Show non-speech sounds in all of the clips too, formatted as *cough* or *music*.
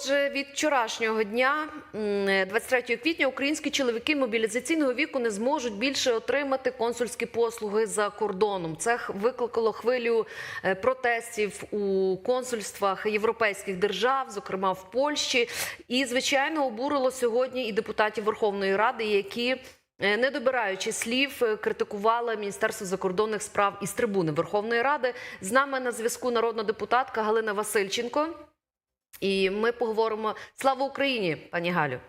Отже, від вчорашнього дня, м, 23 квітня, українські чоловіки мобілізаційного віку не зможуть більше отримати консульські послуги за кордоном. Це викликало хвилю е, протестів у консульствах європейських держав, зокрема в Польщі. І звичайно обурило сьогодні і депутатів Верховної Ради, які. е, Не добираючи слів, е, критикували Міністерство закордонних справ із трибуни Верховної Ради. З нами на зв'язку народна депутатка Галина Васильченко. І ми поговоримо. Слава Україні, пані Галю.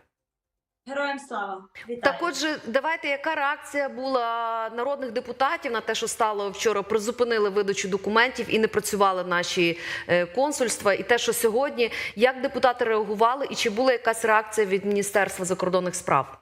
Героям слава! Вітаю! Так, отже, давайте, яка реакція була народних депутатів на те, що стало вчора? Призупинили видачу документів і не працювали наші е, консульства. І те, що сьогодні, як депутати реагували, і чи була якась реакція від Міністерства закордонних справ?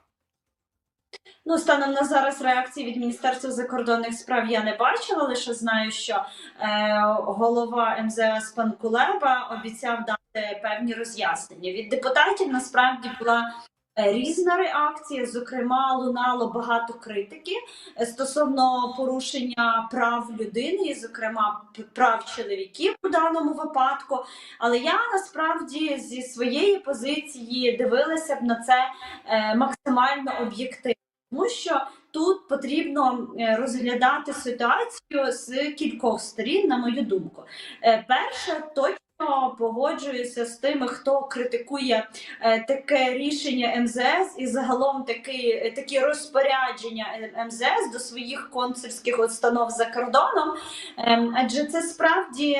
Ну, станом на зараз реакції від Міністерства закордонних справ я не бачила, лише знаю, що е, голова МЗС пан Кулеба обіцяв дати певні роз'яснення. Від депутатів насправді була е, різна реакція. Зокрема, лунало багато критики е, стосовно порушення прав людини, і, зокрема, прав чоловіків у даному випадку. Але я насправді зі своєї позиції дивилася б на це е, максимально об'єктивно. Тому що тут потрібно е, розглядати ситуацію з кількох сторін, на мою думку. Е, Перше, точно погоджуюся з тими, хто критикує е, таке рішення МЗС і загалом такі, такі розпорядження МЗС до своїх консульських установ за кордоном. Ем, Адже це справді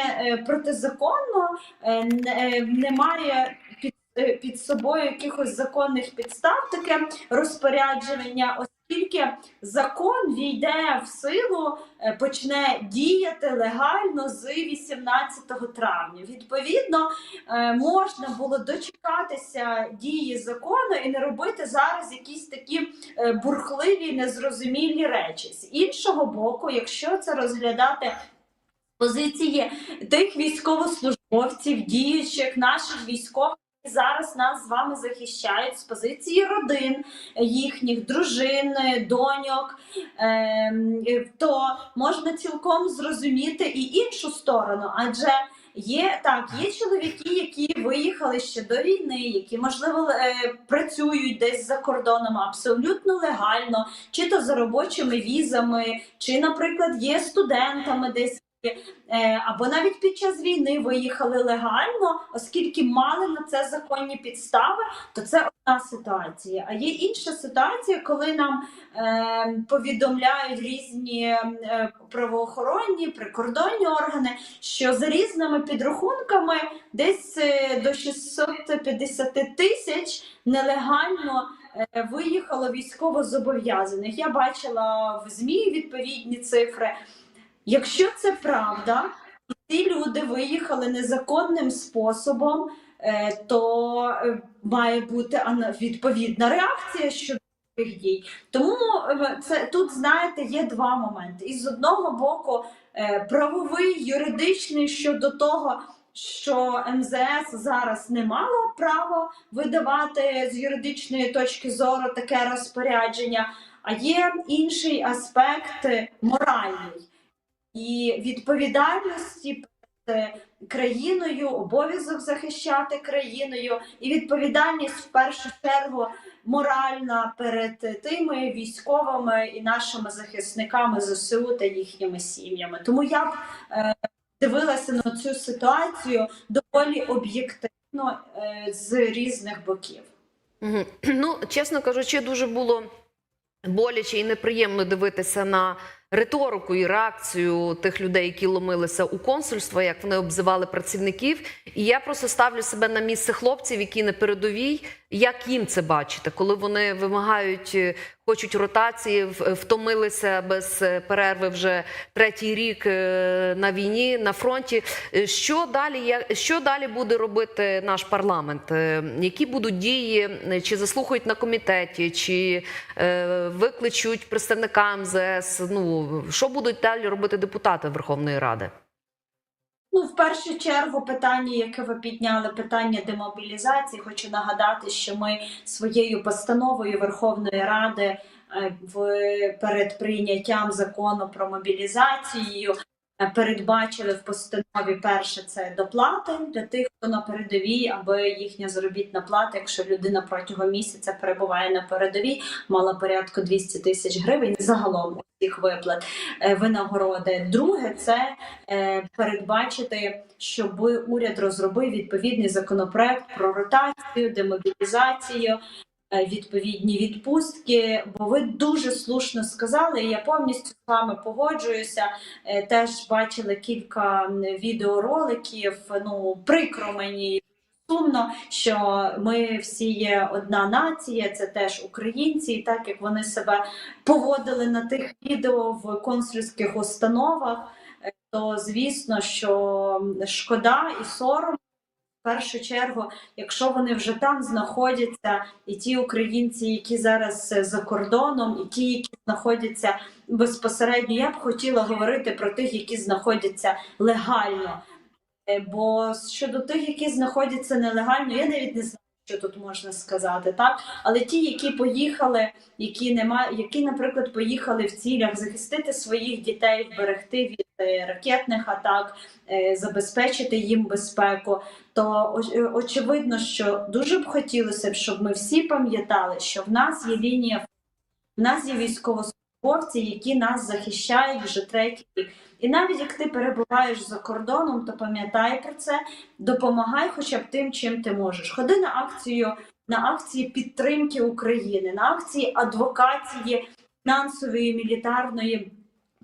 протизаконно, не- немає під, е, собою якихось законних підстав таке розпорядження, оскільки закон війде в силу, е, почне діяти легально з 18 травня. Відповідно, е, можна було дочекатися дії закону і не робити зараз якісь такі бурхливі, незрозумілі речі. З іншого боку, якщо це розглядати позиції тих військовослужбовців, діючих наших військових. Зараз нас з вами захищають з позиції родин їхніх дружин, доньок, ем, то можна цілком зрозуміти і іншу сторону, адже є так, є чоловіки, які виїхали ще до війни, які можливо е, працюють десь за кордоном абсолютно легально, чи то за робочими візами, чи, наприклад, є студентами десь. Е, або навіть під час війни виїхали легально, оскільки мали на це законні підстави, то це одна ситуація. А є інша ситуація, коли нам е, повідомляють різні е, правоохоронні прикордонні органи, що за різними підрахунками десь е, до 650 тисяч нелегально. Виїхало військовозобов'язаних. Я бачила в ЗМІ відповідні цифри. Якщо це правда, і ці люди виїхали незаконним способом, е, то е, має бути відповідна реакція щодо цих дій. Тому е, це тут, знаєте, є два моменти. І з одного боку, правовий, юридичний щодо того. Що МЗС зараз не мало права видавати з юридичної точки зору таке розпорядження, а є інший аспект моральний і відповідальності перед країною, обов'язок захищати країною, і відповідальність в першу чергу моральна перед тими військовими і нашими захисниками ЗСУ та їхніми сім'ями. Тому я б е, дивилася на цю ситуацію доволі об'єктивно е, з різних боків. Ну, чесно кажучи, дуже було боляче і неприємно дивитися на риторику і реакцію тих людей, які ломилися у консульство, як вони обзивали працівників. І я просто ставлю себе на місце хлопців, які на передовій. Як їм це бачити, коли вони вимагають, е, хочуть ротації, втомилися без е, перерви вже третій рік е, на війні на фронті. Е, Що далі? Що далі буде робити наш парламент? Е, Які будуть дії? Е, Чи заслухають на комітеті, чи е, викличуть представника МЗС? Ну що будуть далі робити депутати Верховної Ради? Ну, в першу чергу, питання, яке ви підняли, питання демобілізації. Хочу нагадати, що ми своєю постановою Верховної Ради е, в перед прийняттям закону про мобілізацію передбачили в постанові перше це доплати для тих, хто на передовій, аби їхня заробітна плата, якщо людина протягом місяця перебуває на передовій, мала порядку 200 тисяч гривень загалом усіх виплат е, винагороди. Друге, це е, передбачити, щоб уряд розробив відповідний законопроект про ротацію, демобілізацію. Е, Відповідні відпустки, бо ви дуже слушно сказали, я повністю з вами погоджуюся. Е, Теж бачили кілька відеороликів. Ну прикро мені сумно, що ми всі є одна нація, це теж українці, і так як вони себе поводили на тих відео в консульських установах, е, то звісно, що шкода і сором. Першу чергу, якщо вони вже там знаходяться, і ті українці, які зараз е, за кордоном, і ті, які знаходяться безпосередньо, я б хотіла говорити про тих, які знаходяться легально. Е, Бо щодо тих, які знаходяться нелегально, я навіть не знаю, що тут можна сказати, так? Але ті, які поїхали, які нема, які, наприклад, поїхали в цілях захистити своїх дітей, вберегти від е, ракетних атак, е, забезпечити їм безпеку, то е, очевидно, що дуже б хотілося б, щоб ми всі пам'ятали, що в нас є лінія, в нас є військовослужбовці, які нас захищають вже третій рік. І навіть як ти перебуваєш за кордоном, то пам'ятай про це, допомагай хоча б тим, чим ти можеш. Ходи на акцію, на акції підтримки України, на акції адвокації фінансової, мілітарної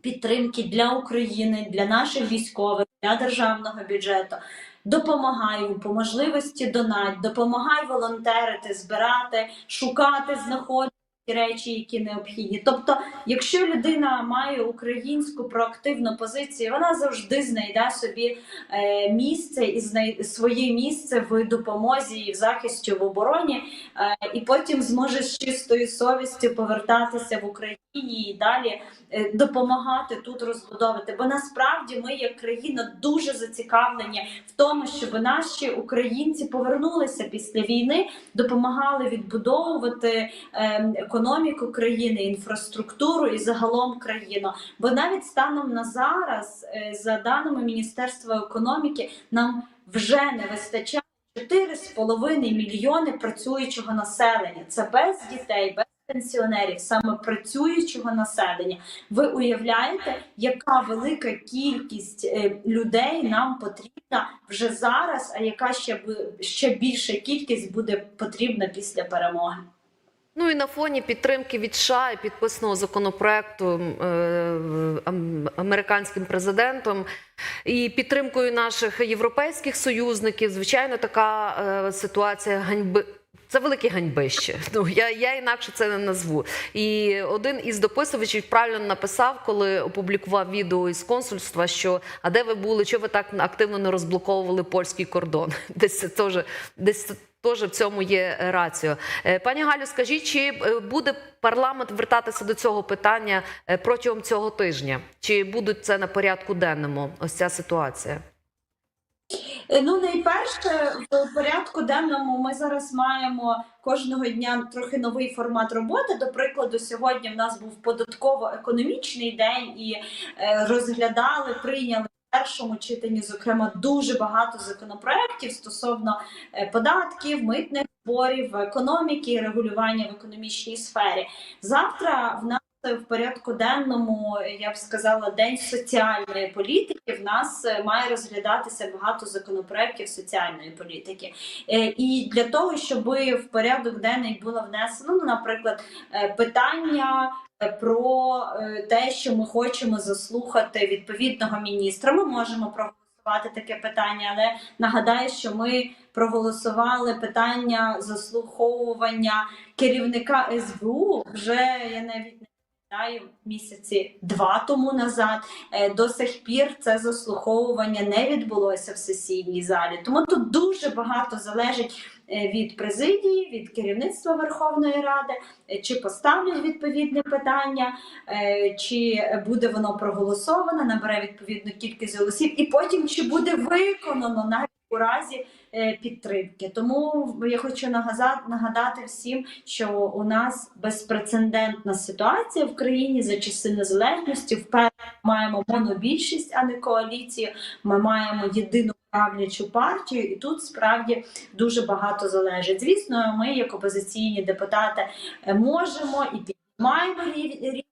підтримки для України, для наших військових, для державного бюджету. Допомагай по можливості донать, допомагай волонтерити, збирати, шукати, знаходити речі, які необхідні. Тобто, якщо людина має українську проактивну позицію, вона завжди знайде собі е, місце і знай... своє місце в допомозі і в захисті в обороні, е, і потім зможе з чистою совістю повертатися в Україні і далі е, допомагати тут розбудовувати. Бо насправді ми, як країна, дуже зацікавлені в тому, щоб наші українці повернулися після війни, допомагали відбудовувати ем, економіку країни, інфраструктуру і загалом країну. Бо навіть станом на зараз, е, за даними Міністерства економіки, нам вже не вистачає 4,5 мільйони працюючого населення. Це без дітей, без пенсіонерів, саме працюючого населення. Ви уявляєте, яка велика кількість е, людей нам потрібна вже зараз, а яка ще ще більша кількість буде потрібна після перемоги? Ну і на фоні підтримки від США і підписаного законопроекту е, американським президентом і підтримкою наших європейських союзників, звичайно, така е, ситуація ганьби. Це велике ганьбище. *laughs* Ну я, я інакше це не назву. І один із дописувачів правильно написав, коли опублікував відео із консульства, що а де ви були, що ви так активно не розблоковували польський кордон? *laughs* Десь це теж десь теж в цьому є раціо. Е, Пані Галю, скажіть, чи е, буде парламент вертатися до цього питання е, протягом цього тижня? Чи будуть це на порядку денному? Ось ця ситуація? Ну, найперше, в порядку денному ми зараз маємо кожного дня трохи новий формат роботи. До прикладу, сьогодні в нас був податково-економічний день і розглядали, прийняли. Першому читанні, зокрема, дуже багато законопроєктів стосовно е, податків, митних зборів, економіки регулювання в економічній сфері. Завтра в нас в порядку денному, я б сказала, день соціальної політики. В нас е, має розглядатися багато законопроєктів соціальної політики. Е, І для того, щоб в порядок денний було внесено, ну, наприклад, е, питання. Про е, те, що ми хочемо заслухати відповідного міністра, ми можемо проголосувати таке питання, але нагадаю, що ми проголосували питання заслуховування керівника СБУ вже я навіть не пам'ятаю місяці два тому назад. Е, До сих пір це заслуховування не відбулося в сесійній залі. Тому тут дуже багато залежить е, від президії, від керівництва Верховної Ради, е, чи поставлять відповідне питання, чи буде воно проголосовано, набере відповідну кількість голосів, і потім чи буде виконано навіть у разі е, підтримки. Тому я хочу нагадати всім, що у нас безпрецедентна ситуація в країні за часи незалежності. Вперше маємо монобільшість, а не коаліцію. Ми маємо єдину правлячу партію, і тут справді дуже багато залежить. Звісно, ми, як опозиційні депутати, е, можемо і піднімаємо рів- різні е,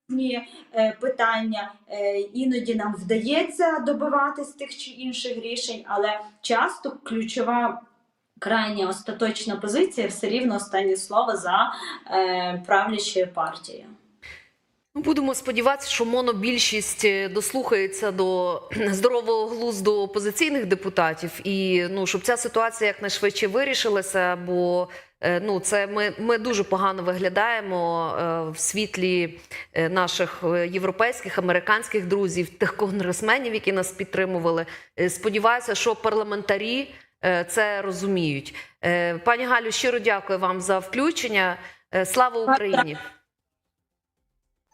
питання. Е, Іноді нам вдається добиватись тих чи інших рішень, але часто ключова. Крайня остаточна позиція все рівно останнє слово за е, правлячою партією. Будемо сподіватися, що монобільшість е, дослухається до *clears throat* здорового глузду опозиційних депутатів, і ну щоб ця ситуація якнайшвидше вирішилася. Бо е, ну це ми, ми дуже погано виглядаємо е, в світлі е, наших е, європейських американських друзів, тих конгресменів, які нас підтримували. Е, Сподіваюся, що парламентарі е, це розуміють. Е, Пані Галю, щиро дякую вам за включення. Е, Слава Україні!